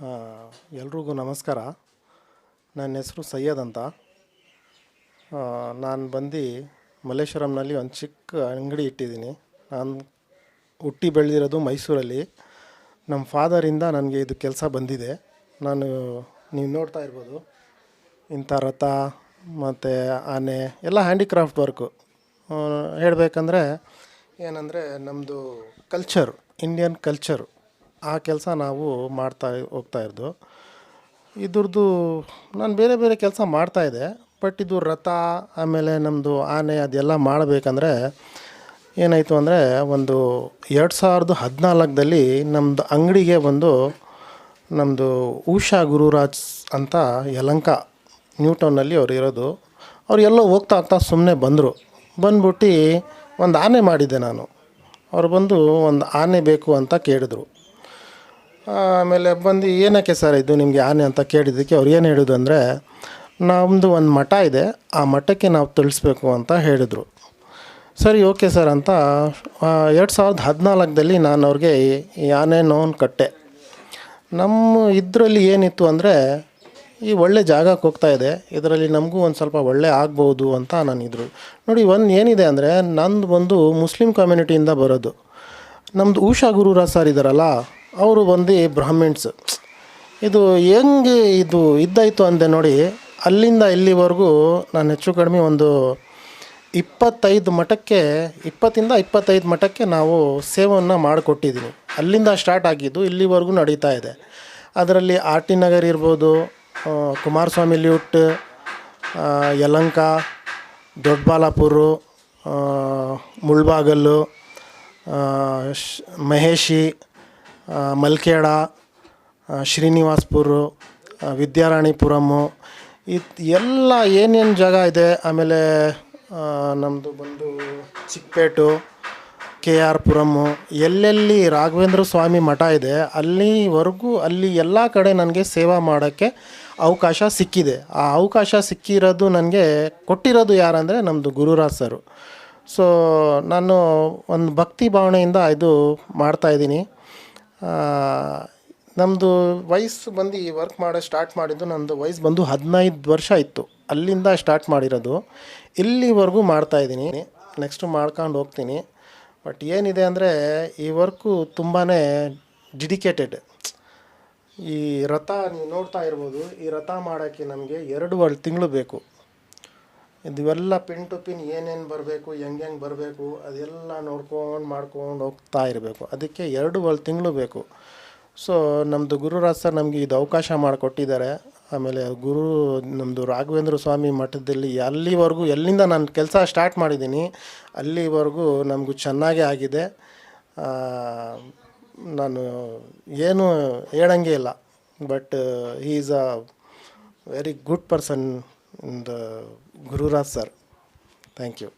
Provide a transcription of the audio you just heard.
ಎಲ್ರಿಗೂ ನಮಸ್ಕಾರ. ನನ್ನ ಹೆಸರು ಸೈಯದ್ ಅಂತ. ನಾನು ಬಂದು ಮಲ್ಲೇಶ್ವರಂನಲ್ಲಿ ಒಂದು ಚಿಕ್ಕ ಅಂಗಡಿ ಇಟ್ಟಿದ್ದೀನಿ. ನಾನು ಹುಟ್ಟಿ ಬೆಳೆದಿರೋದು ಮೈಸೂರಲ್ಲಿ. ನಮ್ಮ ಫಾದರಿಂದ ನನಗೆ ಇದು ಕೆಲಸ ಬಂದಿದೆ. ನಾನು ನೀವು ನೋಡ್ತಾ ಇರ್ಬೋದು. ಇಂಥ ರಥ, ಮತ್ತು ಆನೆ, ಎಲ್ಲ ಹ್ಯಾಂಡಿಕ್ರಾಫ್ಟ್ ವರ್ಕು ಹೇಳಬೇಕಂದ್ರೆ ಏನಂದರೆ ನಮ್ಮದು ಕಲ್ಚರ್ ಇಂಡಿಯನ್ ಕಲ್ಚರು ಆ ಕೆಲಸ ನಾವು ಮಾಡ್ತಾ ಹೋಗ್ತಾ ಇರೋದು. ಇದ್ರದ್ದು ನಾನು ಬೇರೆ ಬೇರೆ ಕೆಲಸ ಮಾಡ್ತಾಯಿದ್ದೆ ಬಟ್ ಇದು ರಥ, ಆಮೇಲೆ ನಮ್ಮದು ಆನೆ ಅದೆಲ್ಲ ಮಾಡಬೇಕಂದ್ರೆ ಏನಾಯಿತು ಅಂದರೆ ಒಂದು ಎರಡು ಸಾವಿರದ ಹದಿನಾಲ್ಕದಲ್ಲಿ ನಮ್ಮದು ಅಂಗಡಿಗೆ ಬಂದು ನಮ್ಮದು ಉಷಾ ಗುರುರಾಜ್ ಅಂತ ಯಲಂಕ ನ್ಯೂ ಟೌನಲ್ಲಿ ಅವ್ರು ಇರೋದು. ಅವ್ರು ಎಲ್ಲೋ ಹೋಗ್ತಾ ಹೋಗ್ತಾ ಸುಮ್ಮನೆ ಬಂದರು. ಬಂದ್ಬಿಟ್ಟು ಒಂದು ಆನೆ ಮಾಡಿದ್ದೆ ನಾನು. ಅವ್ರು ಬಂದು ಒಂದು ಆನೆ ಬೇಕು ಅಂತ ಕೇಳಿದ್ರು. ಆಮೇಲೆ ಬಂದು ಏನಕ್ಕೆ ಸರ್ ಇದು ನಿಮಗೆ ಆನೆ ಅಂತ ಕೇಳಿದ್ದಕ್ಕೆ ಅವ್ರು ಏನು ಹೇಳಿದ್ರು ಅಂದರೆ ನಮ್ಮದು ಒಂದು ಮಠ ಇದೆ, ಆ ಮಠಕ್ಕೆ ನಾವು ತಿಳಿಸ್ಬೇಕು ಅಂತ ಹೇಳಿದರು. ಸರಿ, ಓಕೆ ಸರ್ ಅಂತ ಎರಡು ಸಾವಿರದ ಹದಿನಾಲ್ಕದಲ್ಲಿ ನಾನು ಅವ್ರಿಗೆ ಆನೆ ನೋನ್ ಕಟ್ಟೆ. ನಮ್ಮ ಇದರಲ್ಲಿ ಏನಿತ್ತು ಅಂದರೆ, ಈ ಒಳ್ಳೆ ಜಾಗಕ್ಕೆ ಹೋಗ್ತಾ ಇದೆ, ಇದರಲ್ಲಿ ನಮಗೂ ಒಂದು ಸ್ವಲ್ಪ ಒಳ್ಳೆ ಆಗ್ಬೋದು ಅಂತ ನಾನಿದ್ರು ನೋಡಿ, ಒಂದು ಏನಿದೆ ಅಂದರೆ, ನಂದು ಒಂದು ಮುಸ್ಲಿಂ ಕಮ್ಯುನಿಟಿಯಿಂದ ಬರೋದು. ನಮ್ಮದು ಉಷಾ ಗುರುರಾಜ್ ಸರ್ ಇದ್ದಾರಲ್ಲ ಅವರು ಬಂದು ಬ್ರಾಹ್ಮಿಣ್ಸ್, ಇದು ಹೆಂಗೆ ಇದು ಇದ್ದಾಯಿತು ಅಂದೆ ನೋಡಿ, ಅಲ್ಲಿಂದ ಇಲ್ಲಿವರೆಗೂ ನಾನು ಹೆಚ್ಚು ಕಡಿಮೆ ಒಂದು ಇಪ್ಪತ್ತೈದು ಮಠಕ್ಕೆ, ಇಪ್ಪತ್ತಿಂದ ಇಪ್ಪತ್ತೈದು ಮಠಕ್ಕೆ ನಾವು ಸೇವೆಯನ್ನು ಮಾಡಿಕೊಟ್ಟಿದ್ದೀನಿ ಅಲ್ಲಿಂದ ಸ್ಟಾರ್ಟ್ ಆಗಿದ್ದು ಇಲ್ಲಿವರೆಗೂ ನಡೀತಾ ಇದೆ. ಅದರಲ್ಲಿ ಆರ್ ಟಿ ನಗರ್ ಇರ್ಬೋದು ಕುಮಾರಸ್ವಾಮಿ ಲ್ಯೂಟ್ ಯಲಂಕ ದೊಡ್ಡಬಾಲಾಪುರು ಮುಳ್ಬಾಗಲು ಮುಳ್ಬಾಗಲ್ಲು ಮಹೇಶಿ ಮಲ್ಕೇಡ ಶ್ರೀನಿವಾಸ್ಪುರ ವಿದ್ಯಾರಾಣಿಪುರಮ್ಮು ಇದು ಎಲ್ಲ ಏನೇನು ಜಾಗ ಇದೆ, ಆಮೇಲೆ ನಮ್ಮದು ಬಂದು ಚಿಕ್ಕಪೇಟು ಕೆ ಆರ್ ಪುರಮು ಎಲ್ಲೆಲ್ಲಿ ರಾಘವೇಂದ್ರ ಸ್ವಾಮಿ ಮಠ ಇದೆ, ಅಲ್ಲಿವರೆಗೂ ಅಲ್ಲಿ ಎಲ್ಲ ಕಡೆ ನನಗೆ ಸೇವಾ ಮಾಡೋಕ್ಕೆ ಅವಕಾಶ ಸಿಕ್ಕಿದೆ. ಆ ಅವಕಾಶ ಸಿಕ್ಕಿರೋದು ನನಗೆ ಕೊಟ್ಟಿರೋದು ಯಾರಂದರೆ ನಮ್ಮದು ಗುರುರಾಜ್ ಸರು. ಸೊ, ನಾನು ಒಂದು ಭಕ್ತಿ ಭಾವನೆಯಿಂದ ಇದು ಮಾಡ್ತಾಯಿದ್ದೀನಿ ನಮ್ಮದು ವಯಸ್ಸು ಬಂದು ಈ ವರ್ಕ್ ಮಾಡೋ ಸ್ಟಾರ್ಟ್ ಮಾಡಿದ್ದು ನಂದು ವಯಸ್ಸು ಬಂದು ಹದಿನೈದು ವರ್ಷ ಇತ್ತು. ಅಲ್ಲಿಂದ ಸ್ಟಾರ್ಟ್ ಮಾಡಿರೋದು. ಇಲ್ಲಿವರೆಗೂ ಮಾಡ್ತಾಯಿದ್ದೀನಿ ನೆಕ್ಸ್ಟು ಮಾಡ್ಕೊಂಡು ಹೋಗ್ತೀನಿ. ಬಟ್ ಏನಿದೆ ಅಂದರೆ ಈ ವರ್ಕು ತುಂಬಾ ಡಿಡಿಕೇಟೆಡ್ ಈ ರಥ ನೀವು ನೋಡ್ತಾ ಇರ್ಬೋದು. ಈ ರಥ ಮಾಡೋಕ್ಕೆ ನಮಗೆ ಎರಡು ತಿಂಗಳು ಬೇಕು. ಇವೆಲ್ಲ ಪಿನ್ ಟು ಪಿನ್ ಏನೇನು ಬರಬೇಕು, ಹೆಂಗೆ ಹೆಂಗೆ ಬರಬೇಕು, ಅದೆಲ್ಲ ನೋಡ್ಕೊಂಡು ಮಾಡ್ಕೊಂಡು ಹೋಗ್ತಾ ಇರಬೇಕು. ಅದಕ್ಕೆ ಎರಡೂವರೆ ತಿಂಗಳು ಬೇಕು. ಸೊ ನಮ್ಮದು ಗುರುರಾಜ್ ಸರ್ ನಮಗೆ ಇದು ಅವಕಾಶ ಮಾಡಿಕೊಟ್ಟಿದ್ದಾರೆ. ಆಮೇಲೆ ಗುರು ನಮ್ಮದು ರಾಘವೇಂದ್ರ ಸ್ವಾಮಿ ಮಠದಲ್ಲಿ ಅಲ್ಲಿವರೆಗೂ, ಎಲ್ಲಿಂದ ನಾನು ಕೆಲಸ ಸ್ಟಾರ್ಟ್ ಮಾಡಿದ್ದೀನಿ, ಅಲ್ಲಿವರೆಗೂ ನಮಗೂ ಚೆನ್ನಾಗೇ ಆಗಿದೆ. ನಾನು ಏನು ಹೇಳಂಗೆ ಇಲ್ಲ. But is a very good person the Gururaj sir thank you